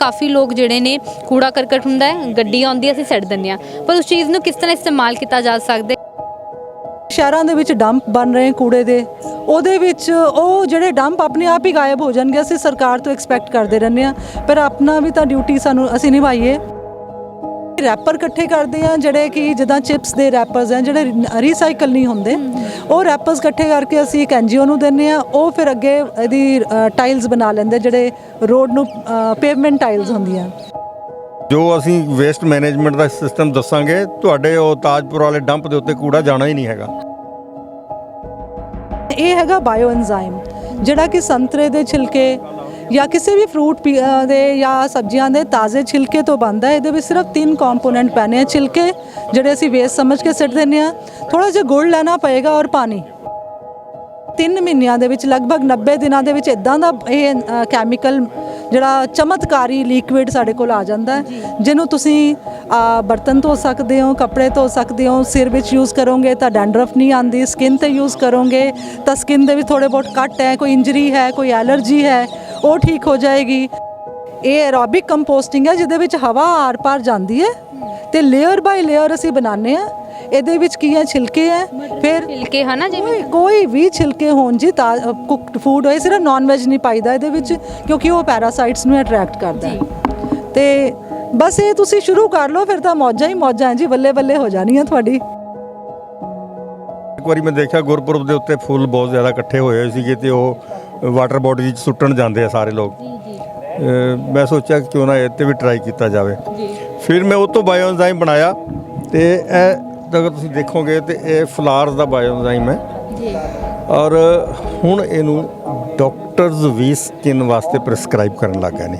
ਕਾਫੀ ਲੋਕ ਜਿਹੜੇ ਨੇ ਕੂੜਾ ਕਰਕਟ ਹੁੰਦਾ ਹੈ ਗੱਡੀ ਆਉਂਦੀ ਹੈ ਅਸੀਂ ਸੱਟ ਦਿੰਦੇ ਆ ਪਰ ਉਸ ਚੀਜ਼ ਨੂੰ ਕਿਸ ਤਰ੍ਹਾਂ ਇਸਤੇਮਾਲ ਕੀਤਾ ਜਾ ਸਕਦਾ ਹੈ? ਸ਼ਹਿਰਾਂ ਦੇ ਵਿੱਚ ਡੰਪ ਬਣ ਰਹੇ ਕੂੜੇ ਦੇ। ਉਹਦੇ ਵਿੱਚ ਉਹ ਜਿਹੜੇ ਡੰਪ ਆਪਣੇ ਆਪ ਹੀ ਗਾਇਬ ਹੋ ਜਾਣਗੇ, ਅਸੀਂ ਸਰਕਾਰ ਤੋਂ ਐਕਸਪੈਕਟ ਕਰਦੇ ਰਹਿੰਦੇ ਆ ਪਰ ਆਪਣਾ ਵੀ ਤਾਂ ਡਿਊਟੀ ਸਾਨੂੰ ਅਸੀਂ ਨਿਭਾਈਏ। ਰੈਪਰ ਇਕੱਠੇ ਕਰਦੇ ਆ ਜਿਹੜੇ ਕਿ ਜਿੱਦਾਂ ਚਿਪਸ ਦੇ ਰੈਪਰਸ ਆ ਜਿਹੜੇ ਰੀਸਾਈਕਲ ਨਹੀਂ ਹੁੰਦੇ ਉਹ ਰੈਪਰਸ ਇਕੱਠੇ ਕਰਕੇ ਅਸੀਂ ਇੱਕ ਐਨਜੀਓ ਨੂੰ ਦਿੰਨੇ ਆ ਉਹ ਫਿਰ ਅੱਗੇ ਇਹਦੀ ਟਾਈਲਸ ਬਣਾ ਲੈਂਦੇ ਜਿਹੜੇ ਰੋਡ ਨੂੰ ਪੇਵਮੈਂਟ ਟਾਈਲਸ ਹੁੰਦੀਆਂ। ਜੋ ਅਸੀਂ ਵੇਸਟ ਮੈਨੇਜਮੈਂਟ ਦਾ ਸਿਸਟਮ ਦੱਸਾਂਗੇ ਤੁਹਾਡੇ ਉਹ ਤਾਜਪੁਰ ਵਾਲੇ ਡੰਪ ਦੇ ਉੱਤੇ ਕੂੜਾ ਜਾਣਾ ਹੀ ਨਹੀਂ ਹੈਗਾ। ਇਹ ਹੈਗਾ ਬਾਇਓ ਐਨਜ਼ਾਈਮ ਜਿਹੜਾ ਕਿ ਸੰਤਰੇ ਦੇ ਛਿਲਕੇ ਜਾਂ ਕਿਸੇ ਵੀ ਫਰੂਟ ਦੇ ਜਾਂ ਸਬਜ਼ੀਆਂ ਦੇ ਤਾਜ਼ੇ ਛਿਲਕੇ ਤੋਂ ਬਣਦਾ ਇਹਦੇ ਵਿੱਚ ਸਿਰਫ ਤਿੰਨ ਕੰਪੋਨੈਂਟ ਪੈਣੇ ਆ ਛਿਲਕੇ, ਜਿਹੜੇ ਅਸੀਂ ਵੇਸਟ ਸਮਝ ਕੇ ਸਿੱਟ ਦਿੰਨੇ ਆ ਥੋੜਾ ਜਿਹਾ ਗੁੜ ਲੈਣਾ ਪਏਗਾ ਔਰ ਪਾਣੀ। ਤਿੰਨ ਮਹੀਨਿਆਂ ਦੇ ਵਿੱਚ ਲਗਭਗ 90 ਦਿਨਾਂ ਦੇ ਵਿੱਚ ਇਦਾਂ ਦਾ ਇਹ ਕੈਮੀਕਲ ਜਿਹੜਾ ਚਮਤਕਾਰੀ ਲਿਕਵਿਡ ਸਾਡੇ ਕੋਲ ਆ ਜਾਂਦਾ ਜਿਹਨੂੰ ਤੁਸੀਂ ਬਰਤਨ ਧੋ ਸਕਦੇ ਹੋ ਕੱਪੜੇ ਧੋ ਸਕਦੇ ਹੋ ਸਿਰ ਵਿੱਚ ਯੂਜ਼ ਕਰੋਗੇ ਤਾਂ ਡੈਂਡਰਫ ਨਹੀਂ ਆਂਦੀ ਸਕਿਨ ਤੇ ਯੂਜ਼ ਕਰੋਗੇ ਤਾਂ ਸਕਿਨ ਦੇ ਵੀ ਥੋੜੇ ਬਹੁਤ ਕੱਟ ਹੈ ਕੋਈ ਇੰਜਰੀ ਹੈ ਕੋਈ ਐਲਰਜੀ ਹੈ ਉਹ ਠੀਕ ਹੋ ਜਾਏਗੀ। ਇਹ ਐਰੋਬਿਕ ਕੰਪੋਸਟਿੰਗ ਹੈ ਜਿਹਦੇ ਵਿੱਚ ਹਵਾ ਆਰ-ਪਾਰ ਜਾਂਦੀ ਹੈ। ਤੇ ਲੇਅਰ ਬਾਈ ਲੇਅਰ ਅਸੀਂ ਬਣਾਉਂਦੇ ਆ ਇਹਦੇ ਵਿੱਚ ਕੀ ਹੈ? ਛਿਲਕੇ ਹੈ। ਫਿਰ ਛਿਲਕੇ ਹਨਾ ਜਿਵੇਂ ਕੋਈ ਕੋਈ ਵੀ ਛਿਲਕੇ ਹੋਣ ਜੀ ਕੁਕਡ ਫੂਡ ਹੋਏ ਸਿਰਫ ਨਾਨ ਵੈਜ ਨਹੀਂ ਪਾਈਦਾ ਇਹਦੇ ਵਿੱਚ ਕਿਉਂਕਿ ਉਹ ਪੈਰਾਸਾਈਟਸ ਨੂੰ ਅਟਰੈਕਟ ਕਰਦਾ ਹੈ। ਤੇ ਬਸ ਇਹ ਤੁਸੀਂ ਸ਼ੁਰੂ ਕਰ ਲਓ ਫਿਰ ਤਾਂ ਮੌਜਾਂ ਹੀ ਮੌਜਾਂ ਹੈ ਜੀ ਬੱਲੇ ਬੱਲੇ ਹੋ ਜਾਣੀਆਂ ਤੁਹਾਡੀ। ਇੱਕ ਵਾਰੀ ਮੈਂ ਦੇਖਿਆ ਗੁਰਪੁਰਬ ਦੇ ਉੱਤੇ ਫੁੱਲ ਬਹੁਤ ਜ਼ਿਆਦਾ ਇਕੱਠੇ ਹੋਏ ਹੋਏ ਸੀਗੇ ਤੇ ਉਹ ਵਾਟਰ ਬੋਡੀ 'ਚ ਸੁੱਟਣ ਜਾਂਦੇ ਆ ਸਾਰੇ ਲੋਕ। ਮੈਂ ਸੋਚਿਆ ਕਿ ਕਿਉਂ ਨਾ ਇਹ ਤੇ ਵੀ ਟਰਾਈ ਕੀਤਾ ਜਾਵੇ। ਫਿਰ ਮੈਂ ਉਹ ਤੋਂ ਬਾਇਓ ਐਨਜ਼ਾਈਮ ਬਣਾਇਆ ਤੇ ਇਹ ਅਗਰ ਤੁਸੀਂ ਦੇਖੋਗੇ ਤੇ ਇਹ ਫਲਾਰਸ ਦਾ ਬਾਇਓ ਐਨਜ਼ਾਈਮ ਹੈ ਔਰ ਹੁਣ ਇਹਨੂੰ ਡਾਕਟਰਸ ਵੀ ਸਕਿਨ ਵਾਸਤੇ ਪ੍ਰੈਸਕ੍ਰਾਈਬ ਕਰਨ ਲੱਗ ਗਏ ਨੇ।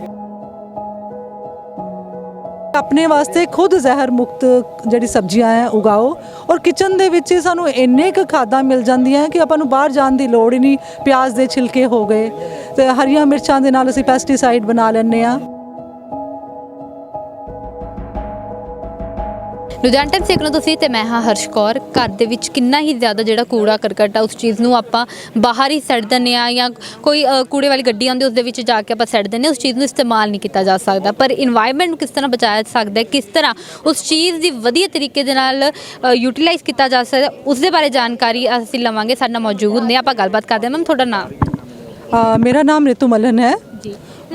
ਆਪਣੇ ਵਾਸਤੇ ਖੁਦ ਜ਼ਹਿਰ ਮੁਕਤ ਜਿਹੜੀ ਸਬਜ਼ੀਆਂ ਹੈ ਉਗਾਓ ਔਰ ਕਿਚਨ ਦੇ ਵਿੱਚ ਹੀ ਸਾਨੂੰ ਇੰਨੇ ਕੁ ਖਾਦਾਂ ਮਿਲ ਜਾਂਦੀਆਂ ਕਿ ਆਪਾਂ ਨੂੰ ਬਾਹਰ ਜਾਣ ਦੀ ਲੋੜ ਹੀ ਨਹੀਂ। ਪਿਆਜ਼ ਦੇ ਛਿਲਕੇ ਹੋ ਗਏ ਤੇ ਹਰੀਆਂ ਮਿਰਚਾਂ ਦੇ ਨਾਲ ਅਸੀਂ ਪੈਸਟੀਸਾਈਡ ਬਣਾ ਲੈਂਦੇ ਆ ਲੁਧਿਆਣਾ ਟਾਈਮ ਸੇਕਣਾ ਤੁਸੀਂ ਤੇ ਮੈਂ ਹਾਂ ਹਰਸ਼ ਕੌਰ। ਘਰ ਦੇ ਵਿੱਚ ਕਿੰਨਾ ਹੀ ਜ਼ਿਆਦਾ ਜਿਹੜਾ ਕੂੜਾ ਕਰਕਟ ਆ, ਉਸ ਚੀਜ਼ ਨੂੰ ਆਪਾਂ ਬਾਹਰ ਹੀ ਸੱਟ ਦਿੰਨੇ ਆ ਜਾਂ ਕੋਈ ਕੂੜੇ ਵਾਲੀ ਗੱਡੀ ਆਉਂਦੀ ਉਸ ਦੇ ਵਿੱਚ ਜਾ ਕੇ ਆਪਾਂ ਸੱਟ ਦਿੰਨੇ ਉਸ ਚੀਜ਼ ਨੂੰ ਇਸਤੇਮਾਲ ਨਹੀਂ ਕੀਤਾ ਜਾ ਸਕਦਾ। ਪਰ এনवायरमेंट ਨੂੰ ਕਿਸ ਤਰ੍ਹਾਂ ਬਚਾਇਆ ਜਾ ਸਕਦਾ ਹੈ, ਕਿਸ ਤਰ੍ਹਾਂ ਉਸ ਚੀਜ਼ ਦੀ ਵਧੀਆ ਤਰੀਕੇ ਦੇ ਨਾਲ ਯੂਟਿਲਾਈਜ਼ ਕੀਤਾ ਜਾ ਸਕਦਾ ਉਸ ਦੇ ਬਾਰੇ ਜਾਣਕਾਰੀ ਅਸੀਂ ਲਵਾਂਗੇ। ਸਾਡੇ ਨਾਲ ਮੌਜੂਦ ਨੇ, ਆਪਾਂ ਗੱਲਬਾਤ ਕਰਦੇ ਹਾਂ। ਮੈਮ, ਤੁਹਾਡਾ ਨਾਮ? ਮੇਰਾ ਨਾਮ ਰਿਤੂ ਮਲਨ ਹੈ।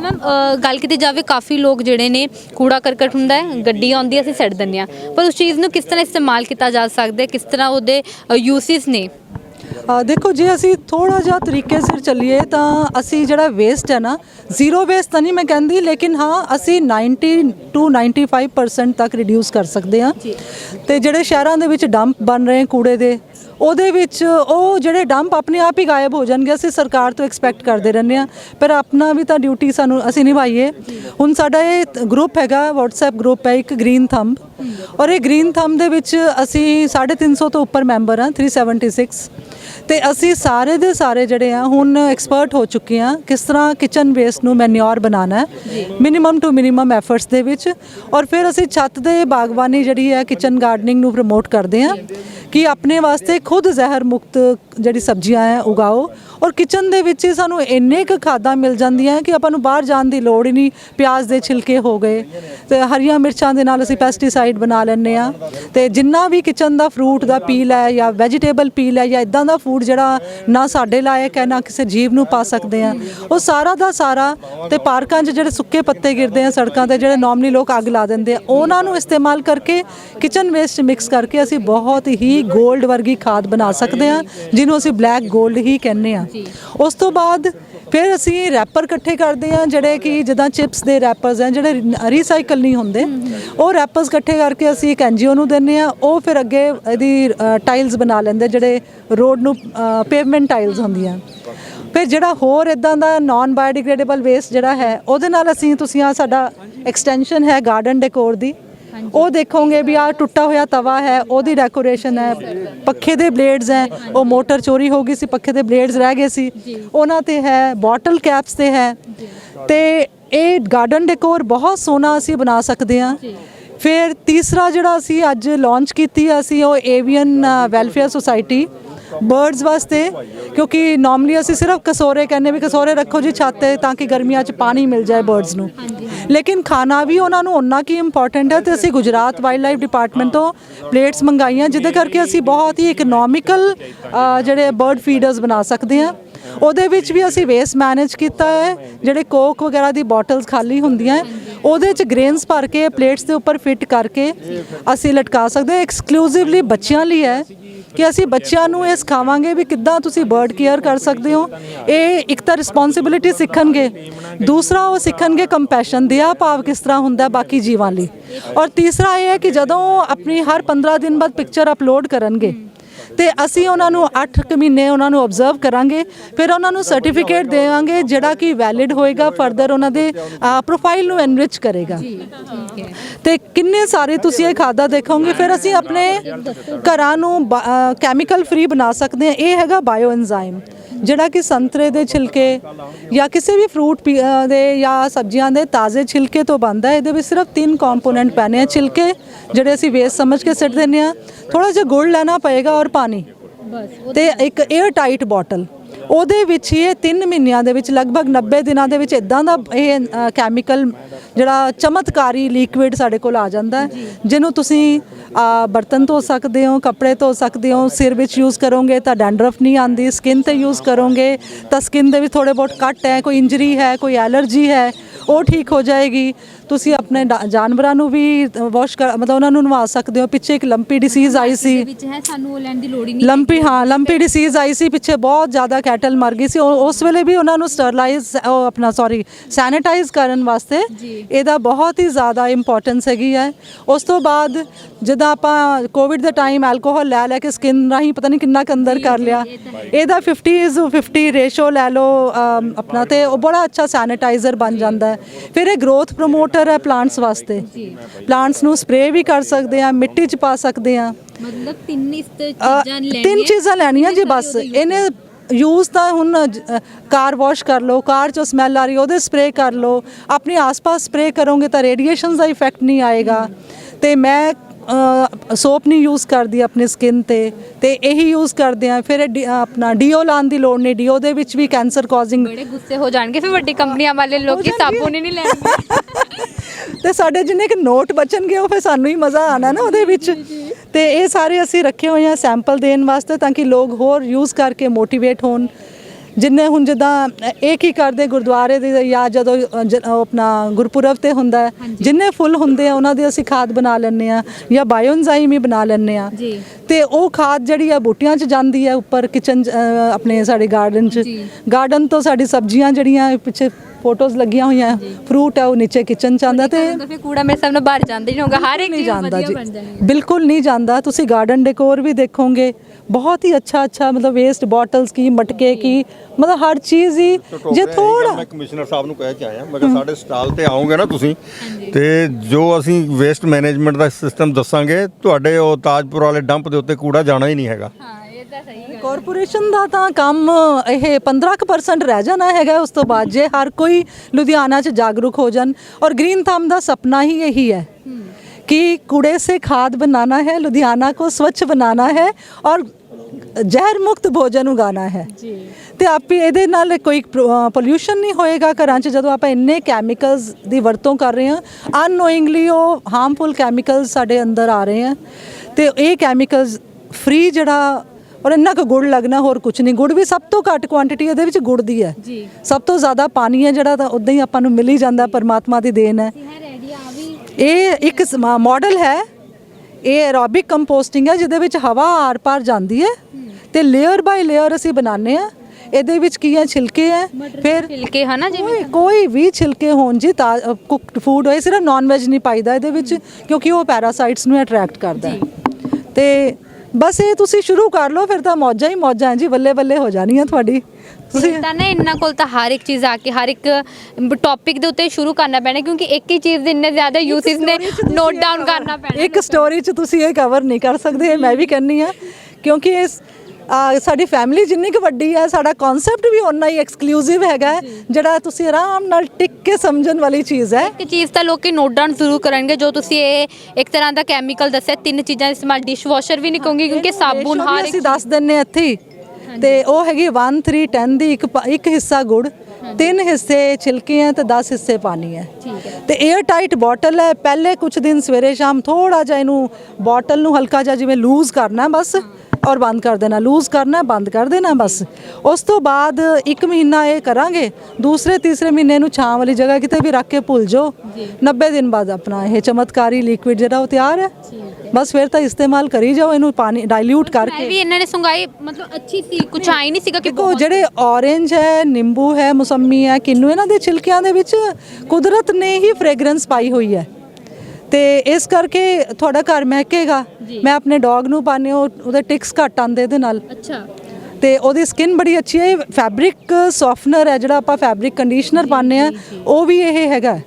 ਤੇ ਮੈਮ ਗੱਲ ਕੀਤੀ ਜਾਵੇ ਕਾਫੀ ਲੋਕ ਜਿਹੜੇ ਨੇ ਕੂੜਾ ਕਰਕਟ ਹੁੰਦਾ ਹੈ ਗੱਡੀ ਆਉਂਦੀ ਹੈ ਅਸੀਂ ਸੱਟ ਦਿੰਦੇ ਆ ਪਰ ਉਸ ਚੀਜ਼ ਨੂੰ ਕਿਸ ਤਰ੍ਹਾਂ ਇਸਤੇਮਾਲ ਕੀਤਾ ਜਾ ਸਕਦਾ ਹੈ? ਕਿਸ ਤਰ੍ਹਾਂ ਉਹਦੇ ਯੂਸਿਸ ਨੇ? ਅ, ਦੇਖੋ ਜੇ ਅਸੀਂ ਥੋੜਾ ਜਿਹਾ ਤਰੀਕੇ ਸਿਰ ਚੱਲੀਏ ਤਾਂ ਅਸੀਂ ਜਿਹੜਾ ਵੇਸਟ ਹੈ ਨਾ ਜ਼ੀਰੋ ਵੇਸਟ ਤਾਂ ਨਹੀਂ ਮੈਂ ਕਹਿੰਦੀ ਲੇਕਿਨ ਹਾਂ ਅਸੀਂ 90 ਟੂ 95% ਤੱਕ ਰਿਡਿਊਸ ਕਰ ਸਕਦੇ ਹਾਂ। ਤੇ ਜਿਹੜੇ ਸ਼ਹਿਰਾਂ ਦੇ ਵਿੱਚ ਡੰਪ ਬਣ ਰਹੇ ਕੂੜੇ ਦੇ ਉਹਦੇ ਵਿੱਚ ਉਹ ਜਿਹੜੇ ਡੰਪ ਆਪਣੇ ਆਪ ਹੀ ਗਾਇਬ ਹੋ ਜਾਣਗੇ, ਅਸੀਂ ਸਰਕਾਰ ਤੋਂ ਐਕਸਪੈਕਟ ਕਰਦੇ ਰਹਿੰਦੇ ਆ ਪਰ ਆਪਣਾ ਵੀ ਤਾਂ ਡਿਊਟੀ ਸਾਨੂੰ ਅਸੀਂ ਨਿਭਾਈਏ। ਹੁਣ ਸਾਡਾ ਇਹ ਗਰੁੱਪ ਹੈਗਾ, WhatsApp ਗਰੁੱਪ ਹੈ, ਇੱਕ ਗ੍ਰੀਨ ਥੰਬ ਔਰ ਇਹ ਗ੍ਰੀਨ ਥੰਬ ਦੇ ਵਿੱਚ ਅਸੀਂ 350 ਤੋਂ ਉੱਪਰ ਮੈਂਬਰ ਆ 376 ਤੇ ਅਸੀਂ ਸਾਰੇ ਦੇ ਸਾਰੇ ਜਿਹੜੇ ਆ ਹੁਣ ਐਕਸਪਰਟ ਹੋ ਚੁੱਕੇ ਆ ਕਿਸ ਤਰ੍ਹਾਂ ਕਿਚਨ ਵੇਸਟ ਨੂੰ ਮੈਨਿਓਰ ਬਣਾਉਣਾ ਹੈ ਮਿਨੀਮਮ ਟੂ ਮਿਨੀਮਮ ਐਫਰਟਸ ਦੇ ਵਿੱਚ। ਔਰ ਫਿਰ ਅਸੀਂ ਛੱਤ ਦੇ ਬਾਗਬਾਨੀ ਜਿਹੜੀ ਹੈ ਕਿਚਨ ਗਾਰਡਨਿੰਗ ਨੂੰ ਪ੍ਰਮੋਟ ਕਰਦੇ ਆ ਕਿ ਆਪਣੇ ਵਾਸਤੇ ਖੁਦ ਜ਼ਹਿਰ ਮੁਕਤ ਜਿਹੜੀ ਸਬਜ਼ੀਆਂ ਹੈ, ਉਗਾਓ। ਔਰ ਕਿਚਨ ਦੇ ਵਿੱਚ ਹੀ ਸਾਨੂੰ ਇੰਨੇ ਕੁ ਖਾਦਾਂ ਮਿਲ ਜਾਂਦੀਆਂ ਕਿ ਆਪਾਂ ਨੂੰ ਬਾਹਰ ਜਾਣ ਦੀ ਲੋੜ ਹੀ ਨਹੀਂ। ਪਿਆਜ਼ ਦੇ ਛਿਲਕੇ ਹੋ ਗਏ। ਤੇ ਹਰੀਆਂ ਮਿਰਚਾਂ ਦੇ ਨਾਲ ਅਸੀਂ ਪੈਸਟੀਸਾਈਡ ਬਣਾ ਲੈਂਦੇ ਆ ਤੇ ਜਿੰਨਾ ਵੀ ਕਿਚਨ ਦਾ ਫਰੂਟ ਦਾ ਪੀਲ ਹੈ ਜਾਂ ਵੈਜੀਟੇਬਲ ਪੀਲ ਹੈ ਜਾਂ ਇਦਾਂ ਦਾ ਫੂਡ ਜਿਹੜਾ ਨਾ ਸਾਡੇ ਲਾਇਕ ਹੈ, ਨਾ ਕਿਸੇ ਜੀਵ ਨੂੰ ਪਾ ਸਕਦੇ ਆ ਉਹ ਸਾਰਾ ਦਾ ਸਾਰਾ ਤੇ ਪਾਰਕਾਂ 'ਚ ਜਿਹੜੇ ਸੁੱਕੇ ਪੱਤੇ ਗਿਰਦੇ ਆ ਸੜਕਾਂ ਤੇ ਜਿਹੜੇ ਨਾਰਮਲੀ ਲੋਕ ਅੱਗ ਲਾ ਦਿੰਦੇ ਆ, ਉਹਨਾਂ ਨੂੰ ਇਸਤੇਮਾਲ ਕਰਕੇ ਕਿਚਨ ਵੇਸਟ ਮਿਕਸ ਕਰਕੇ ਅਸੀਂ ਬਹੁਤ ਹੀ 골ਡ ਵਰਗੀ ਖਾਦ ਬਣਾ ਸਕਦੇ ਆ ਜਿਹਨੂੰ ਅਸੀਂ ਬਲੈਕ 골ਡ ਹੀ ਕਹਿੰਦੇ ਆ ਉਸ ਤੋਂ ਬਾਅਦ ਫਿਰ ਅਸੀਂ ਰੈਪਰ ਇਕੱਠੇ ਕਰਦੇ ਆ ਜਿਹੜੇ ਕਿ ਜਿੱਦਾਂ ਚਿਪਸ ਦੇ ਰੈਪਰਸ ਆ ਜਿਹੜੇ ਰੀਸਾਈਕਲ ਨਹੀਂ ਹੁੰਦੇ। ਉਹ ਰੈਪਰਸ ਇਕੱਠੇ ਕਰਕੇ ਅਸੀਂ ਇੱਕ ਐਨਜੀਓ ਨੂੰ ਦਿੰਨੇ ਆ ਉਹ ਫਿਰ ਅੱਗੇ ਇਹਦੀ ਟਾਈਲਸ ਬਣਾ ਲੈਂਦੇ ਜਿਹੜੇ ਰੋਡ ਨੂੰ ਪੇਵਮੈਂਟ ਟਾਈਲਸ ਹੁੰਦੀਆਂ। ਫਿਰ ਜਿਹੜਾ ਹੋਰ ਇਦਾਂ ਦਾ ਨਾਨ ਬਾਇਓਡੀਗ੍ਰੇਡੇਬਲ ਵੇਸਟ ਜਿਹੜਾ ਹੈ ਉਹਦੇ ਨਾਲ ਅਸੀਂ ਤੁਸੀਂ ਆ ਸਾਡਾ ਐਕਸਟੈਂਸ਼ਨ ਹੈ ਗਾਰਡਨ ਡੈਕੋਰ ਦੀ। ਉਹ ਦੇਖੋਗੇ ਵੀ ਆ ਟੁੱਟਾ ਹੋਇਆ ਤਵਾ ਹੈ ਉਹਦੀ ਡੈਕੋਰੇਸ਼ਨ ਹੈ ਪੱਖੇ ਦੇ ਬਲੇਡਸ ਹੈ ਉਹ ਮੋਟਰ ਚੋਰੀ ਹੋ ਗਈ ਸੀ ਪੱਖੇ ਦੇ ਬਲੇਡਸ ਰਹਿ ਗਏ ਸੀ। ਉਹਨਾਂ ਤੇ ਹੈ ਬੋਟਲ ਕੈਪਸ ਤੇ ਹੈ। ਤੇ ਇਹ ਗਾਰਡਨ ਡੈਕੋਰ ਬਹੁਤ ਸੋਹਣਾ ਅਸੀਂ ਬਣਾ ਸਕਦੇ ਹਾਂ। ਫਿਰ ਤੀਸਰਾ ਜਿਹੜਾ ਅਸੀਂ ਅੱਜ ਲਾਂਚ ਕੀਤੀ ਅਸੀਂ ਉਹ ਏਵੀਅਨ ਵੈਲਫੇਅਰ ਸੁਸਾਇਟੀ ਬਰਡਸ ਵਾਸਤੇ, ਕਿਉਂਕਿ ਨਾਰਮਲੀ ਅਸੀਂ ਸਿਰਫ ਕਸੋਰੇ ਕਹਿੰਦੇ ਵੀ ਕਸੋਰੇ ਰੱਖੋ ਜੀ ਛੱਤ ਤੇ ਤਾਂ ਕਿ ਗਰਮੀਆਂ 'ਚ ਪਾਣੀ ਮਿਲ ਜਾਏ ਬਰਡਸ ਨੂੰ। ਲੇਕਿਨ ਖਾਣਾ ਵੀ ਉਹਨਾਂ ਨੂੰ ਉਨਾ ਕੀ ਇੰਪੋਰਟੈਂਟ ਹੈ ਤੇ ਅਸੀਂ ਗੁਜਰਾਤ ਵਾਈਲਡ ਲਾਈਫ ਡਿਪਾਰਟਮੈਂਟ ਤੋਂ ਪਲੇਟਸ ਮੰਗਾਈਆਂ, ਜਿਹਦੇ ਕਰਕੇ ਅਸੀਂ ਬਹੁਤ ਹੀ ਇਕਨੋਮਿਕਲ ਜਿਹੜੇ ਬਰਡ ਫੀਡਰਸ ਬਣਾ ਸਕਦੇ ਹਾਂ। ਉਹਦੇ ਵਿੱਚ ਵੀ ਅਸੀਂ ਵੇਸਟ ਮੈਨੇਜ ਕੀਤਾ ਹੈ, ਜਿਹੜੇ ਕੋਕ ਵਗੈਰਾ ਦੀ ਬੋਟਲਸ ਖਾਲੀ ਹੁੰਦੀਆਂ ਉਹਦੇ ਚ ਗ੍ਰੇਨਸ ਭਰ ਕੇ ਪਲੇਟਸ ਦੇ ਉੱਪਰ ਫਿੱਟ ਕਰਕੇ ਅਸੀਂ ਲਟਕਾ ਸਕਦੇ ਹਾਂ। ਐਕਸਕਲੂਸਿਵਲੀ ਬੱਚਿਆਂ ਲਈ ਹੈ। ਕਿ ਅਸੀਂ ਬੱਚਿਆਂ ਨੂੰ ਇਹ ਸਿਖਾਵਾਂਗੇ ਵੀ ਕਿੱਦਾਂ ਤੁਸੀਂ ਬਰਡ ਕੇਅਰ ਕਰ ਸਕਦੇ ਹੋ। ਇਹ ਇੱਕ ਤਾਂ ਰਿਸਪੌਂਸਿਬਿਲਿਟੀ ਸਿੱਖਣਗੇ। ਦੂਸਰਾ ਉਹ ਸਿੱਖਣਗੇ ਕੰਪੈਸ਼ਨ ਦਿਆ ਭਾਵ ਕਿਸ ਤਰ੍ਹਾਂ ਹੁੰਦਾ ਬਾਕੀ ਜੀਵਾਂ ਲਈ। ਔਰ ਤੀਸਰਾ ਇਹ ਹੈ ਕਿ ਜਦੋਂ ਉਹ ਆਪਣੀ ਹਰ 15 ਦਿਨ ਬਾਅਦ ਪਿਕਚਰ ਅਪਲੋਡ ਕਰਨਗੇ ਤੇ ਅਸੀਂ ਉਹਨਾਂ ਨੂੰ 8 ਕੁ ਮਹੀਨੇ ਉਹਨਾਂ ਨੂੰ ਆਬਜ਼ਰਵ ਕਰਾਂਗੇ ਫਿਰ ਉਹਨਾਂ ਨੂੰ ਸਰਟੀਫਿਕੇਟ ਦੇਵਾਂਗੇ ਜਿਹੜਾ ਕਿ ਵੈਲਿਡ ਹੋਏਗਾ ਫਰਦਰ ਉਹਨਾਂ ਦੇ ਪ੍ਰੋਫਾਈਲ ਨੂੰ ਐਨਰਿਚ ਕਰੇਗਾ। ਤੇ ਕਿੰਨੇ ਸਾਰੇ ਤੁਸੀਂ ਇਹ ਖਾਦਾ ਦੇਖੋਗੇ ਫਿਰ ਅਸੀਂ ਆਪਣੇ ਘਰਾਂ ਨੂੰ ਕੈਮੀਕਲ ਫ੍ਰੀ ਬਣਾ ਸਕਦੇ ਹਾਂ। ਇਹ ਹੈਗਾ ਬਾਇਓ ਐਨਜ਼ਾਈਮ ਜਿਹੜਾ ਕਿ ਸੰਤਰੇ ਦੇ ਛਿਲਕੇ ਜਾਂ ਕਿਸੇ ਵੀ ਫਰੂਟ ਦੇ ਜਾਂ ਸਬਜ਼ੀਆਂ ਦੇ ਤਾਜ਼ੇ ਛਿਲਕੇ ਤੋਂ ਬਣਦਾ ਹੈ। ਇਹਦੇ ਵਿੱਚ ਸਿਰਫ ਤਿੰਨ ਕੰਪੋਨੈਂਟ ਪੈਣੇ ਆ ਛਿਲਕੇ ਜਿਹੜੇ ਅਸੀਂ ਵੇਸਟ ਸਮਝ ਕੇ ਸਿੱਟ ਦਿੰਦੇ ਆ ਥੋੜਾ ਜਿਹਾ ਗੁੜ ਲੈਣਾ ਪਏਗਾ ਔਰ ਪਾਣੀ। ਤੇ ਇੱਕ 에ਅਰ ਟਾਈਟ ਬੋਟਲ ਉਹਦੇ ਵਿੱਚ ਹੀ ਇਹ 3 ਮਹੀਨਿਆਂ ਦੇ ਵਿੱਚ, ਲਗਭਗ 90 ਦਿਨਾਂ ਦੇ ਵਿੱਚ ਇਦਾਂ ਦਾ ਇਹ ਕੈਮੀਕਲ ਜਿਹੜਾ ਚਮਤਕਾਰੀ ਲਿਕੁਇਡ ਸਾਡੇ ਕੋਲ ਆ ਜਾਂਦਾ ਹੈ, ਜਿਹਨੂੰ ਤੁਸੀਂ ਬਰਤਨ ਧੋ ਸਕਦੇ ਹੋ, ਕੱਪੜੇ ਧੋ ਸਕਦੇ ਹੋ, ਸਿਰ ਵਿੱਚ ਯੂਜ਼ ਕਰੋਗੇ ਤਾਂ ਡੈਂਡਰਫ ਨਹੀਂ ਆਂਦੀ ਸਕਿਨ ਤੇ ਯੂਜ਼ ਕਰੋਗੇ ਤਾਂ ਸਕਿਨ ਦੇ ਵੀ ਥੋੜੇ ਬਹੁਤ ਕੱਟ ਹੈ, ਕੋਈ ਇੰਜਰੀ ਹੈ, ਕੋਈ ਐਲਰਜੀ ਹੈ ਉਹ ਠੀਕ ਹੋ ਜਾਏਗੀ। ਤੁਸੀਂ ਆਪਣੇ ਡਾ- ਜਾਨਵਰਾਂ ਨੂੰ ਵੀ ਵਾਸ਼ ਕਰ ਮਤਲਬ ਉਹਨਾਂ ਨੂੰ ਨਵਾ ਸਕਦੇ ਹੋ। ਪਿੱਛੇ ਇੱਕ ਲੰਪੀ ਡਿਸੀਜ਼ ਆਈ ਸੀ। ਵਿੱਚ ਹੈ ਸਾਨੂੰ ਉਹ ਲੈਣ ਦੀ ਲੋੜ ਹੀ ਨਹੀਂ ਲੰਪੀ ਹਾਂ ਲੰਪੀ ਡਿਸੀਜ਼ ਆਈ ਸੀ। ਪਿੱਛੇ ਬਹੁਤ ਜ਼ਿਆਦਾ ਕੈਟਲ ਮਰ ਗਈ ਸੀ। ਉਹ- ਉਸ ਵੇਲੇ ਵੀ ਉਹਨਾਂ ਨੂੰ ਸਟਰਲਾਈਜ਼ ਉਹ ਆਪਣਾ ਸੌਰੀ ਸੈਨੀਟਾਈਜ਼ ਕਰਨ ਵਾਸਤੇ ਇਹਦਾ ਬਹੁਤ ਹੀ ਜ਼ਿਆਦਾ ਇੰਪੋਰਟੈਂਸ ਹੈਗੀ ਹੈ। ਉਸ ਤੋਂ ਬਾਅਦ ਜਦੋਂ ਆਪਾਂ ਕੋਵਿਡ ਦੇ ਟਾਈਮ ਐਲਕੋਹਲ ਲੈ ਲੈ ਕੇ ਸਕਿਨ ਰਾਹੀਂ ਪਤਾ ਨਹੀਂ ਕਿੰਨਾ ਕੁ ਅੰਦਰ ਕਰ ਲਿਆ। ਇਹਦਾ 50 ਇਜ਼ 50 ਰੇਸ਼ੋ ਲੈ ਲਓ ਅਮ, ਆਪਣਾ ਤੇ ਉਹ ਬੜਾ ਅੱਛਾ ਸੈਨੀਟਾਈਜ਼ਰ ਬਣ ਜਾਂਦਾ ਹੈ ਫਿਰ ਇਹ ਗਰੋਥ ਪ੍ਰੋਮੋਟਰ ਹੈ ਪਲਾਂਟਸ ਵਾਸਤੇ। ਪਲਾਂਟਸ ਨੂੰ ਸਪਰੇ ਵੀ ਕਰ ਸਕਦੇ ਆ ਮਿੱਟੀ 'ਚ ਪਾ ਸਕਦੇ ਆ ਮਤਲਬ ਤਿੰਨ ਇਸ ਚੀਜ਼ਾਂ ਲੈਣੀਆਂ ਤਿੰਨ ਚੀਜ਼ਾਂ ਲੈਣੀਆਂ ਜੀ ਬਸ। ਇਹਨੇ ਯੂਜ਼ ਤਾਂ ਹੁਣ ਕਾਰ ਵਾਸ਼ ਕਰ ਲਓ ਕਾਰ ਚੋਂ ਸਮੈਲ ਆ ਰਹੀ ਉਹਦੇ ਸਪਰੇ ਕਰ ਲਓ। ਆਪਣੇ ਆਸ-ਪਾਸ ਸਪਰੇ ਕਰੋਗੇ ਤਾਂ ਰੇਡੀਏਸ਼ਨਸ ਦਾ ਇਫੈਕਟ ਨਹੀਂ ਆਏਗਾ। ਤੇ ਮੈਂ ਸੋਪ ਨਹੀਂ ਯੂਜ਼ ਕਰਦੀ ਆਪਣੀ ਸਕਿਨ ਤੇ ਤੇ ਇਹੀ ਯੂਜ਼ ਕਰਦੇ ਆ। ਫਿਰ ਡੀ- ਆਪਣਾ ਡੀਓ ਲਾਉਣ ਦੀ ਲੋੜ ਨਹੀਂ। ਡੀਓ ਦੇ ਵਿੱਚ ਵੀ ਕੈਂਸਰ ਕਾਜ਼ਿੰਗ ਬੜੇ ਗੁੱਸੇ ਹੋ ਜਾਣਗੇ। ਫਿਰ ਵੱਡੀ ਕੰਪਨੀਆਂ ਵਾਲੇ ਲੋਕੀ ਸਾਬੁਨ ਹੀ ਨਹੀਂ ਲੈਣਗੇ ਤੇ ਸਾਡੇ ਜਿੰਨੇ ਕਿ ਨੋਟ ਬਚਣਗੇ ਉਹ ਫਿਰ ਸਾਨੂੰ ਹੀ ਮਜ਼ਾ ਆਣਾ ਨਾ ਉਹਦੇ ਵਿੱਚ। ਤੇ ਇਹ ਸਾਰੇ ਅਸੀਂ ਰੱਖੇ ਹੋਏ ਆ ਸੈਂਪਲ ਦੇਣ ਵਾਸਤੇ ਤਾਂ ਕਿ ਲੋਕ ਹੋਰ ਯੂਜ਼ ਕਰਕੇ ਮੋਟੀਵੇਟ ਹੋਣ। ਜਿੰਨੇ ਹੁਣ ਜਿੱਦਾਂ ਇਹ ਕੀ ਕਰਦੇ ਗੁਰਦੁਆਰੇ ਦੇ ਜਾਂ ਜਦੋਂ ਆਪਣਾ ਗੁਰਪੁਰਬ ਤੇ ਹੁੰਦਾ ਜਿੰਨੇ ਫੁੱਲ ਹੁੰਦੇ ਆ ਉਹਨਾਂ ਦੀ ਅਸੀਂ ਖਾਦ ਬਣਾ ਲੈਂਦੇ ਆ ਜਾਂ ਬਾਇਓਐਨਜ਼ਾਈਮ ਹੀ ਬਣਾ ਲੈਂਦੇ ਆ। ਤੇ ਉਹ ਖਾਦ ਜਿਹੜੀ ਆ ਬੂਟਿਆਂ 'ਚ ਜਾਂਦੀ ਹੈ ਉੱਪਰ ਕਿਚਨ ਆਪਣੇ ਸਾਡੇ ਗਾਰਡਨ 'ਚ। ਗਾਰਡਨ ਤੋਂ ਸਾਡੀ ਸਬਜ਼ੀਆਂ ਜਿਹੜੀਆਂ ਪਿੱਛੇ ਫੋਟੋਜ਼ ਲੱਗੀਆਂ ਹੋਈਆਂ ਫਰੂਟ ਹੈ ਉਹ ਨੀਚੇ ਕਿਚਨ 'ਚ ਆਉਂਦਾ ਤੇ ਫਿਰ ਕੂੜਾ ਮੇਰੇ ਸਾਹਮਣੇ ਬਾਹਰ ਜਾਂਦਾ ਹੀ ਨਹੀਂ ਹੋਗਾ ਹਰ ਇੱਕ ਨਹੀਂ ਚੀਜ਼ ਜਾਂਦਾ ਜੀ। ਬਿਲਕੁਲ ਨਹੀਂ ਜਾਂਦਾ। ਤੁਸੀਂ ਗਾਰਡਨ ਡੈਕੋਰ ਵੀ ਦੇਖੋਗੇ ਬਹੁਤ ਹੀ ਅੱਛਾ ਅੱਛਾ ਮਤਲਬ ਵੇਸਟ ਬੋਟਲਸ ਕੀ ਮਟਕੇ ਕੀ ਮਤਲਬ ਹਰ ਚੀਜ਼ ਹੀ ਜੇ ਥੋੜਾ ਮੈਂ ਕਮਿਸ਼ਨਰ ਸਾਹਿਬ ਨੂੰ ਕਹਿ ਕੇ ਆਇਆ ਮੈਂ ਕਿਹਾ ਸਾਡੇ ਸਟਾਲ ਤੇ ਆਓਗੇ ਨਾ ਤੁਸੀਂ ਤੇ ਜੋ ਅਸੀਂ ਵੇਸਟ ਮੈਨੇਜਮੈਂਟ ਦਾ ਸਿਸਟਮ ਦੱਸਾਂਗੇ ਤੁਹਾਡੇ ਉਹ ਤਾਜਪੁਰ ਵਾਲੇ ਡੰਪ ਦੇ ਉੱਤੇ ਕੂੜਾ ਜਾਣਾ ਹੀ ਨਹੀਂ ਹੈਗਾ ਹਾਂ ਇਹ ਤਾਂ ਸਹੀ ਹੈ ਕਾਰਪੋਰੇਸ਼ਨ ਦਾ ਤਾਂ ਕੰਮ ਇਹ 15% ਰਹਿ ਜਾਣਾ ਹੈਗਾ ਉਸ ਤੋਂ ਬਾਅਦ ਜੇ ਹਰ ਕੋਈ ਲੁਧਿਆਣਾ 'ਚ ਜਾਗਰੂਕ ਹੋ ਜਾਣ ਔਰ ਗ੍ਰੀਨ ਥੰਮ ਦਾ ਸੁਪਨਾ ਹੀ ਇਹੀ ਹੈ ਕਿ ਕੂੜੇ से खाद बनाना है लुधियाना को स्वच्छ बनाना है और ਜ਼ਹਿਰ ਮੁਕਤ ਭੋਜਨ ਉਗਾਣਾ ਹੈ। ਜੀ। ਤੇ ਆਪੇ ਇਹਦੇ ਨਾਲ ਕੋਈ ਪੋਲਿਊਸ਼ਨ ਨਹੀਂ ਹੋਏਗਾ ਘਰਾਂ 'ਚ ਜਦੋਂ ਆਪਾਂ ਇੰਨੇ ਕੈਮੀਕਲਸ ਦੀ ਵਰਤੋਂ ਕਰ ਰਹੇ ਹਾਂ ਅਨਨੋਇੰਗਲੀ ਉਹ ਹਾਰਮਫੁਲ ਕੈਮੀਕਲਸ ਸਾਡੇ ਅੰਦਰ ਆ ਰਹੇ ਆ। ਤੇ ਇਹ ਕੈਮੀਕਲਸ ਫ੍ਰੀ ਜਿਹੜਾ ਔਰ ਇੰਨਾ ਕੁ ਗੁੜ ਲੱਗਣਾ ਹੋਰ ਕੁਝ ਨਹੀਂ। ਗੁੜ ਵੀ ਸਭ ਤੋਂ ਘੱਟ ਕੁਆਂਟੀਟੀ ਇਹਦੇ ਵਿੱਚ ਗੁੜ ਦੀ ਹੈ। ਜੀ। ਸਭ ਤੋਂ ਜ਼ਿਆਦਾ ਪਾਣੀ ਹੈ ਜਿਹੜਾ ਤਾਂ ਉਦਾਂ ਹੀ ਆਪਾਂ ਨੂੰ ਮਿਲ ਹੀ ਜਾਂਦਾ ਪਰਮਾਤਮਾ ਦੀ ਦੇਣ ਹੈ। ਇਹ ਇੱਕ ਮਾਡਲ ਹੈ। ਇਹ ਐਰੋਬਿਕ ਕੰਪੋਸਟਿੰਗ ਹੈ ਜਿਹਦੇ ਵਿੱਚ ਹਵਾ ਆਰ-ਪਾਰ ਜਾਂਦੀ ਹੈ ਤੇ ਲੇਅਰ ਬਾਈ ਲੇਅਰ ਅਸੀਂ ਬਣਾਉਂਦੇ ਆ ਇਹਦੇ ਵਿੱਚ ਕੀ ਹੈ? ਛਿਲਕੇ ਹੈ। ਫਿਰ ਛਿਲਕੇ ਹਨਾ ਜਿਵੇਂ ਕੋਈ ਵੀ ਛਿਲਕੇ ਹੋਣ ਜੀ ਕੁਕਡ ਫੂਡ ਹੋਏ ਸਿਰਫ ਨਾਨ ਵੈਜ ਨਹੀਂ ਪਾਈਦਾ ਇਹਦੇ ਵਿੱਚ ਕਿਉਂਕਿ ਉਹ ਪੈਰਾਸਾਈਟਸ ਨੂੰ ਅਟਰੈਕਟ ਕਰਦਾ ਹੈ। ਤੇ ਬਸ ਇਹ ਤੁਸੀਂ ਸ਼ੁਰੂ ਕਰ ਲਓ ਫਿਰ ਤਾਂ ਮੌਜਾਂ ਹੀ ਮੌਜਾਂ ਜੀ ਬੱਲੇ ਬੱਲੇ ਹੋ ਜਾਣੀਆਂ ਤੁਹਾਡੀ। ਤੁਸੀਂ ਤਾਂ ਨਾ ਇਹਨਾਂ ਕੋਲ ਤਾਂ ਹਰ ਇੱਕ ਚੀਜ਼ ਆ ਕੇ ਹਰ ਇੱਕ ਟੌਪਿਕ ਦੇ ਉੱਤੇ ਸ਼ੁਰੂ ਕਰਨਾ ਪੈਣਾ ਕਿਉਂਕਿ ਇੱਕ ਹੀ ਚੀਜ਼ ਦੇ ਇੰਨੇ ਜ਼ਿਆਦਾ ਯੂਸਿਸ ਨੇ ਨੋਟ ਡਾਊਨ ਕਰਨਾ ਪੈਣਾ ਇੱਕ ਸਟੋਰੀ 'ਚ ਤੁਸੀਂ ਇਹ ਕਵਰ ਨਹੀਂ ਕਰ ਸਕਦੇ ਮੈਂ ਵੀ ਕਹਿੰਨੀ ਆ ਕਿਉਂਕਿ ਇਸ ਆ, ਸਾਡੀ ਫੈਮਿਲੀ ਜਿੰਨੀ ਕੁ ਵੱਡੀ ਹੈ ਸਾਡਾ ਕਨਸੈਪਟ ਵੀ ਓਨਾ ਹੀ ਐਕਸਕਲੂਸਿਵ ਹੈਗਾ ਜਿਹੜਾ ਤੁਸੀਂ ਆਰਾਮ ਨਾਲ ਟਿਕ ਕੇ ਸਮਝਣ ਵਾਲੀ ਚੀਜ਼ ਹੈ। ਇੱਕ ਚੀਜ਼ ਤਾਂ ਲੋਕੀ ਨੋਟ ਡਾਊਨ ਜ਼ਰੂਰ ਕਰਨਗੇ ਜੋ ਤੁਸੀਂ ਇਹ ਇੱਕ ਤਰ੍ਹਾਂ ਦਾ ਕੈਮੀਕਲ ਦੱਸਿਆ ਤਿੰਨ ਚੀਜ਼ਾਂ ਇਸਤੇਮਾਲ ਡਿਸ਼ ਵਾਸ਼ਰ ਵੀ ਨਹੀਂ ਕਹੂੰਗੀ ਕਿਉਂਕਿ ਸਾਬੁਨ ਹਰ ਅਸੀਂ ਦੱਸ ਦਿੰਨੇ ਇੱਥੇ। ਤੇ ਉਹ ਹੈਗੀ 1 3 10 ਦੀ ਇੱਕ ਪ- ਇੱਕ ਹਿੱਸਾ ਗੁੜ ਤਿੰਨ ਹਿੱਸੇ ਛਿਲਕੇ ਹੈ ਤੇ 10 ਹਿੱਸੇ ਪਾਣੀ ਹੈ। ਠੀਕ ਹੈ। ਤੇ 에ਅਰ ਟਾਈਟ ਬੋਟਲ ਹੈ। ਪਹਿਲੇ ਕੁਝ ਦਿਨ ਸਵੇਰੇ ਸ਼ਾਮ ਥੋੜਾ ਜਿਹਾ ਇਹਨੂੰ ਬੋਟਲ ਨੂੰ ਹਲਕਾ ਜਿਹਾ ਜਿਵੇਂ ਲੂਜ਼ ਕਰਨਾ ਬਸ। ਔਰ ਬੰਦ ਕਰ ਦੇਣਾ ਲੂਜ਼ ਕਰਨਾ ਬੰਦ ਕਰ ਦੇਣਾ ਬਸ। ਉਸ ਤੋਂ ਬਾਅਦ ਇੱਕ ਮਹੀਨਾ ਇਹ ਕਰਾਂਗੇ ਦੂਸਰੇ ਤੀਸਰੇ ਮਹੀਨੇ ਨੂੰ ਛਾਂ ਵਾਲੀ ਜਗ੍ਹਾ ਕਿਤੇ ਵੀ ਰੱਖ ਕੇ ਭੁੱਲ ਜਾਓ। 90 ਦਿਨ ਬਾਅਦ ਆਪਣਾ ਇਹ ਚਮਤਕਾਰੀ ਲਿਕਵਿਡ ਜਿਹੜਾ ਉਹ ਤਿਆਰ ਹੈ। ਬਸ ਫਿਰ ਤਾਂ ਇਸਤੇਮਾਲ ਕਰੀ ਜਾਓ ਇਹਨੂੰ ਪਾਣੀ ਡਾਈਲਿਊਟ ਮੈਂ ਕਰਕੇ। ਵੀ ਇਹਨਾਂ ਨੇ ਸੰਗਾਈ ਮਤਲਬ ਅੱਛੀ ਸੀ ਕੁਛ ਆਈ ਨਹੀਂ ਸੀਗਾ ਕਿ ਦੇਖੋ ਜਿਹੜੇ ਔਰੇਂਜ ਹੈ ਨਿੰਬੂ ਹੈ ਮੌਸੰਮੀ ਹੈ ਕਿੰਨੂ ਇਹਨਾਂ ਦੇ ਛਿਲਕਿਆਂ ਦੇ ਵਿੱਚ ਕੁਦਰਤ ਨੇ ਹੀ ਫ੍ਰੈਗਰੈਂਸ ਪਾਈ ਹੋਈ ਹੈ। ਤੇ ਇਸ ਕਰਕੇ ਤੁਹਾਡਾ ਘਰ ਮਹਿਕੇਗਾ। ਮੈਂ ਆਪਣੇ ਡੌਗ ਨੂੰ ਪਾਣੇ ਉਹਦੇ ਟਿਕਸ ਘੱਟ ਆਉਂਦੇ ਇਹਦੇ ਨਾਲ। ਅੱਛਾ। ਤੇ ਉਹਦੀ ਸਕਿਨ ਬੜੀ ਅੱਛੀ ਹੈ ਫੈਬਰਿਕ ਸੌਫਟਨਰ ਹੈ ਜਿਹੜਾ ਆਪਾਂ ਫੈਬਰਿਕ ਕੰਡੀਸ਼ਨਰ ਪਾਣੇ ਆ ਉਹ ਵੀ ਇਹ ਹੈਗਾ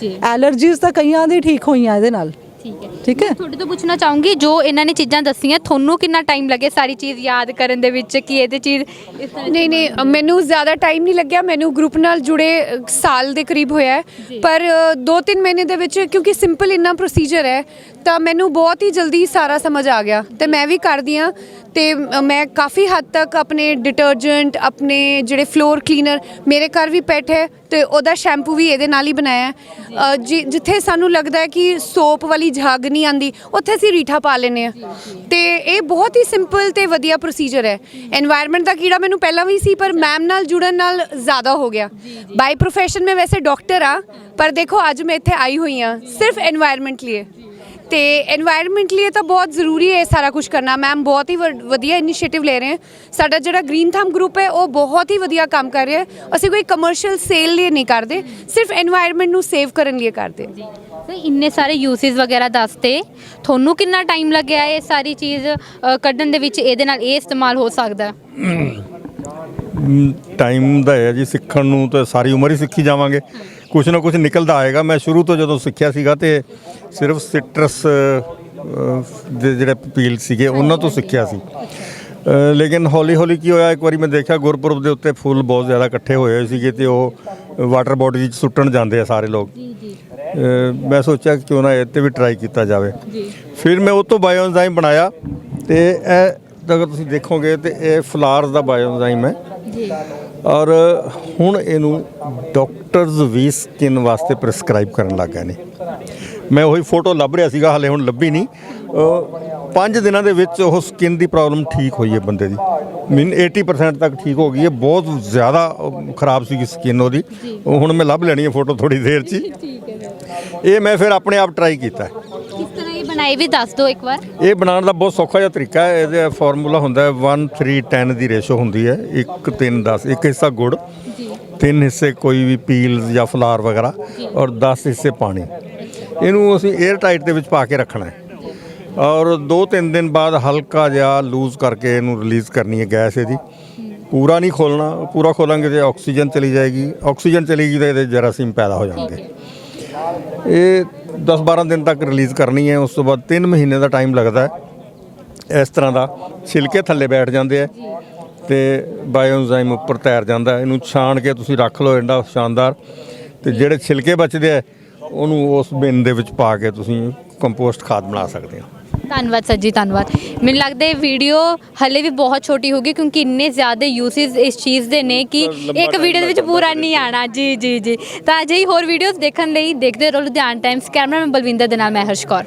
ਜੀ। ਐਲਰਜੀਜ਼ ਤਾਂ ਕਈਆਂ ਦੀ ਠੀਕ ਹੋਈਆਂ ਇਹਦੇ ਨਾਲ। ਠੀਕ ਹੈ। ਠੀਕ ਹੈ? ਤੁਹਾਡੇ ਤੋਂ ਪੁੱਛਣਾ ਚਾਹੂੰਗੀ ਜੋ ਇਹਨਾਂ ਨੇ ਚੀਜ਼ਾਂ ਦੱਸੀਆਂ ਤੁਹਾਨੂੰ ਕਿੰਨਾ ਟਾਈਮ ਲੱਗੇ ਸਾਰੀ ਚੀਜ਼ ਯਾਦ ਕਰਨ ਦੇ ਵਿੱਚ ਕਿ ਇਹਦੇ ਚੀਜ਼ ਇਸ ਤਰ੍ਹਾਂ ਨਹੀਂ ਨਹੀਂ ਅ, ਮੈਨੂੰ ਜ਼ਿਆਦਾ ਟਾਈਮ ਨਹੀਂ ਲੱਗਿਆ। ਮੈਨੂੰ ਗਰੁੱਪ ਨਾਲ ਜੁੜੇ ਅ, ਸਾਲ ਦੇ ਕਰੀਬ ਹੋਇਆ ਹੈ। ਪਰ 2-3 ਮਹੀਨੇ ਦੇ ਵਿੱਚ ਕਿਉਂਕਿ ਸਿੰਪਲ ਇੰਨਾ ਪ੍ਰੋਸੀਜਰ ਹੈ ਤਾਂ ਮੈਨੂੰ ਬਹੁਤ ਹੀ ਜਲਦੀ ਸਾਰਾ ਸਮਝ ਆ ਗਿਆ। ਤੇ ਮੈਂ ਵੀ ਕਰਦੀ ਹਾਂ। ਤੇ ਅ, ਮੈਂ ਕਾਫੀ ਹੱਦ ਤੱਕ ਆਪਣੇ ਡਿਟਰਜੈਂਟ ਆਪਣੇ ਜਿਹੜੇ ਫਲੋਰ ਕਲੀਨਰ ਮੇਰੇ ਘਰ ਵੀ ਪੈਟ ਹੈ ਤੇ ਉਹਦਾ ਸ਼ੈਂਪੂ ਵੀ ਇਹਦੇ ਨਾਲ ਹੀ ਬਣਾਇਆ ਹੈ। ਅ, ਜਿ- ਜਿੱਥੇ ਸਾਨੂੰ ਲੱਗਦਾ ਹੈ ਕਿ ਸੋਪ ਵਾਲੀ ਝੱਗ ਨਹੀਂ ਨਹੀਂ ਆਂਦੀ ਉੱਥੇ ਅਸੀਂ ਰੀਠਾ ਪਾ ਲੈਨੇ ਆ ਤੇ ਇਹ ਬਹੁਤ ਹੀ ਸਿੰਪਲ ਤੇ ਵਧੀਆ ਪ੍ਰੋਸੀਜਰ ਹੈ। এনवायरमेंट ਦਾ ਕੀੜਾ ਮੈਨੂੰ ਪਹਿਲਾਂ ਵੀ ਸੀ ਪਰ ਮੈਮ ਨਾਲ ਜੁੜਨ ਨਾਲ ਜ਼ਿਆਦਾ ਹੋ ਗਿਆ। ਬਾਈ ਪ੍ਰੋਫੈਸ਼ਨ ਮੈਂ ਵੈਸੇ ਡਾਕਟਰ ਆ ਪਰ ਦੇਖੋ ਅੱਜ ਮੈਂ ਇੱਥੇ ਆਈ ਹੋਈ ਆ ਸਿਰਫ এনवायरमेंट ਲਈ ਤੇ এনवायरमेंट ਲਈ ਤਾਂ ਬਹੁਤ ਜ਼ਰੂਰੀ ਹੈ ਸਾਰਾ ਕੁਝ ਕਰਨਾ। ਮੈਮ ਬਹੁਤ ਹੀ ਵਧੀਆ ਇਨੀਸ਼ੀਏਟਿਵ ਲੈ ਰਹੇ ਹੈ। ਸਾਡਾ ਜਿਹੜਾ ਗ੍ਰੀਨ ਥੰਮ ਗਰੁੱਪ ਹੈ ਉਹ ਬਹੁਤ ਹੀ ਵਧੀਆ ਕੰਮ ਕਰ ਰਿਹਾ ਹੈ। ਅਸੀਂ ਕੋਈ ਕਮਰਸ਼ੀਅਲ ਸੇਲ ਲਈ ਨਹੀਂ ਕਰਦੇ ਸਿਰਫ এনवायरमेंट ਨੂੰ ਸੇਵ ਕਰਨ ਲਈ ਕਰਦੇ ਸਰ ਇੰਨੇ ਸਾਰੇ ਯੂਸਿਸ ਵਗੈਰਾ ਦੱਸਤੇ ਤੁਹਾਨੂੰ ਕਿੰਨਾ ਟਾਈਮ ਲੱਗਿਆ ਇਹ ਸਾਰੀ ਚੀਜ਼ ਅ, ਕੱਢਣ ਦੇ ਵਿੱਚ? ਇਹਦੇ ਨਾਲ ਇਹ ਇਸਤੇਮਾਲ ਹੋ ਸਕਦਾ ਟਾਈਮ ਦਾ ਹੈ ਜੀ ਸਿੱਖਣ ਨੂੰ ਤਾਂ ਸਾਰੀ ਉਮਰ ਹੀ ਸਿੱਖੀ ਜਾਵਾਂਗੇ। ਕੁਛ ਨਾ ਕੁਛ ਨਿਕਲਦਾ ਆਏਗਾ। ਮੈਂ ਸ਼ੁਰੂ ਤੋਂ ਜਦੋਂ ਸਿੱਖਿਆ ਸੀਗਾ ਤੇ ਸਿਰਫ ਸਿਟਰਸ ਦੇ ਜਿਹੜੇ ਪੀਲ ਸੀਗੇ ਉਹਨਾਂ ਤੋਂ ਸਿੱਖਿਆ ਸੀ। ਲੇਕਿਨ ਹੌਲੀ ਹੌਲੀ ਕੀ ਹੋਇਆ ਇੱਕ ਵਾਰੀ ਮੈਂ ਦੇਖਿਆ ਗੁਰਪੁਰਬ ਦੇ ਉੱਤੇ ਫੁੱਲ ਬਹੁਤ ਜ਼ਿਆਦਾ ਇਕੱਠੇ ਹੋਏ ਹੋਏ ਸੀਗੇ ਤੇ ਉਹ ਵਾਟਰ ਬੋਡੀ ਵਿੱਚ ਸੁੱਟਣ ਜਾਂਦੇ ਆ ਸਾਰੇ ਲੋਕ। ਮੈਂ ਸੋਚਿਆ ਕਿ ਕਿਉਂ ਨਾ ਇਹ ਤੇ ਵੀ ਟਰਾਈ ਕੀਤਾ ਜਾਵੇ। ਫਿਰ ਮੈਂ ਉਹ ਤੋਂ ਬਾਇਓਐਨਜ਼ਾਈਮ ਬਣਾਇਆ ਤੇ ਇਹ ਅਗਰ ਤੁਸੀਂ ਦੇਖੋਗੇ ਤੇ ਇਹ ਫਲਾਰਸ ਦਾ ਬਾਇਓਐਨਜ਼ਾਈਮ ਹੈ। ਔਰ ਹੁਣ ਇਹਨੂੰ ਡਾਕਟਰਸ ਵੀ ਸਕਿਨ ਵਾਸਤੇ ਪ੍ਰੈਸਕ੍ਰਾਈਬ ਕਰਨ ਲੱਗ ਗਏ ਨੇ। ਮੈਂ ਉਹੀ ਫੋਟੋ ਲੱਭ ਰਿਹਾ ਸੀਗਾ ਹਲੇ ਹੁਣ ਲੱਭੀ ਨਹੀਂ। ਪੰਜ ਦਿਨਾਂ ਦੇ ਵਿੱਚ ਉਹ ਸਕਿਨ ਦੀ ਪ੍ਰੋਬਲਮ ਠੀਕ ਹੋਈ ਹੈ ਬੰਦੇ ਦੀ। ਮੀਨ 80% ਤੱਕ ਠੀਕ ਹੋ ਗਈ ਹੈ। ਬਹੁਤ ਜ਼ਿਆਦਾ ਖਰਾਬ ਸੀ ਸਕਿਨ ਉਹਦੀ। ਉਹ ਹੁਣ ਮੈਂ ਲੱਭ ਲੈਣੀ ਹੈ ਫੋਟੋ ਥੋੜੀ ਦੇਰ 'ਚ। ਇਹ ਮੈਂ ਫਿਰ ਆਪਣੇ ਆਪ ਟਰਾਈ ਕੀਤਾ। ਕਿਸ ਤਰ੍ਹਾਂ ਇਹ ਬਣਾਈ ਵੀ ਦੱਸ ਦਿਓ ਇੱਕ ਵਾਰ। ਇਹ ਬਣਾਉਣ ਦਾ ਬਹੁਤ ਸੌਖਾ ਜਿਹਾ ਤਰੀਕਾ ਹੈ। ਇਹਦਾ ਫਾਰਮੂਲਾ ਹੁੰਦਾ ਹੈ 1 3 10 ਦੀ ਰੇਸ਼ੋ ਹੁੰਦੀ ਹੈ। 1 3 10 ਇੱਕ ਹਿੱਸਾ ਗੁੜ ਤਿੰਨ ਹਿੱਸੇ ਕੋਈ ਵੀ ਪੀਲਸ ਜਾਂ ਫਲਾਰ ਵਗੈਰਾ ਔਰ 10 ਹਿੱਸੇ ਪਾਣੀ। ਇਹਨੂੰ ਅਸੀਂ 에ਅਰ ਟਾਈਟ ਦੇ ਵਿੱਚ ਪਾ ਕੇ ਰੱਖਣਾ ਹੈ। ਔਰ 2-3 ਦਿਨ ਬਾਅਦ ਹਲਕਾ ਜਿਹਾ ਲੂਜ਼ ਕਰਕੇ ਇਹਨੂੰ ਰਿਲੀਜ਼ ਕਰਨੀ ਹੈ ਗੈਸ ਇਹਦੀ। ਪੂਰਾ ਨਹੀਂ ਖੋਲਣਾ ਪੂਰਾ ਖੋਲਾਂਗੇ ਤੇ ਆਕਸੀਜਨ ਚਲੀ ਜਾਏਗੀ। ਆਕਸੀਜਨ ਚਲੀ ਗਈ ਤਾਂ ਇਹਦੇ ਜਰਾਸੀਮ ਪੈਦਾ ਹੋ ਜਾਣਗੇ। ਇਹ 10-12 ਦਿਨ ਤੱਕ ਰਿਲੀਜ਼ ਕਰਨੀ ਹੈ ਉਸ ਤੋਂ ਬਾਅਦ 3 ਮਹੀਨੇ ਦਾ ਟਾਈਮ ਲੱਗਦਾ ਹੈ। ਇਸ ਤਰ੍ਹਾਂ ਦਾ ਛਿਲਕੇ ਥੱਲੇ ਬੈਠ ਜਾਂਦੇ ਆ ਤੇ ਬਾਇਓਐਨਜ਼ਾਈਮ ਉੱਪਰ ਤੈਰ ਜਾਂਦਾ। ਇਹਨੂੰ ਛਾਣ ਕੇ ਤੁਸੀਂ ਰੱਖ ਲਓ ਇੰਨਾ ਸ਼ਾਨਦਾਰ। ਤੇ ਜਿਹੜੇ ਛਿਲਕੇ ਬਚਦੇ ਆ ਉਹਨੂੰ ਉਸ ਬਿਨ ਦੇ ਵਿੱਚ ਪਾ ਕੇ ਤੁਸੀਂ ਕੰਪੋਸਟ ਖਾਦ ਬਣਾ ਸਕਦੇ ਹੋ। ਧੰਨਵਾਦ ਸਰ ਜੀ ਧੰਨਵਾਦ। ਮੈਨੂੰ ਲੱਗਦਾ ਇਹ ਵੀਡੀਓ ਹਲੇ ਵੀ ਬਹੁਤ ਛੋਟੀ ਹੋਗੀ ਕਿਉਂਕਿ ਇੰਨੇ ਜ਼ਿਆਦਾ ਯੂਸਿਸ ਇਸ ਚੀਜ਼ ਦੇ ਨੇ ਕਿ ਇੱਕ ਵੀਡੀਓ ਦੇ ਵਿੱਚ ਪੂਰਾ ਨਹੀਂ ਆਣਾ। ਜੀ ਜੀ ਜੀ। ਤਾਂ ਅਜਿਹੀ ਹੋਰ ਵੀਡੀਓਜ਼ ਦੇਖਣ ਲਈ ਦੇਖਦੇ ਰਹੋ ਲੁਧਿਆਣਾ ਟਾਈਮਸ ਕੈਮਰਾਮੈਨ ਬਲਵਿੰਦਰ ਦੇ ਨਾਲ ਮੈਂ ਹਰਸ਼ ਕੌਰ।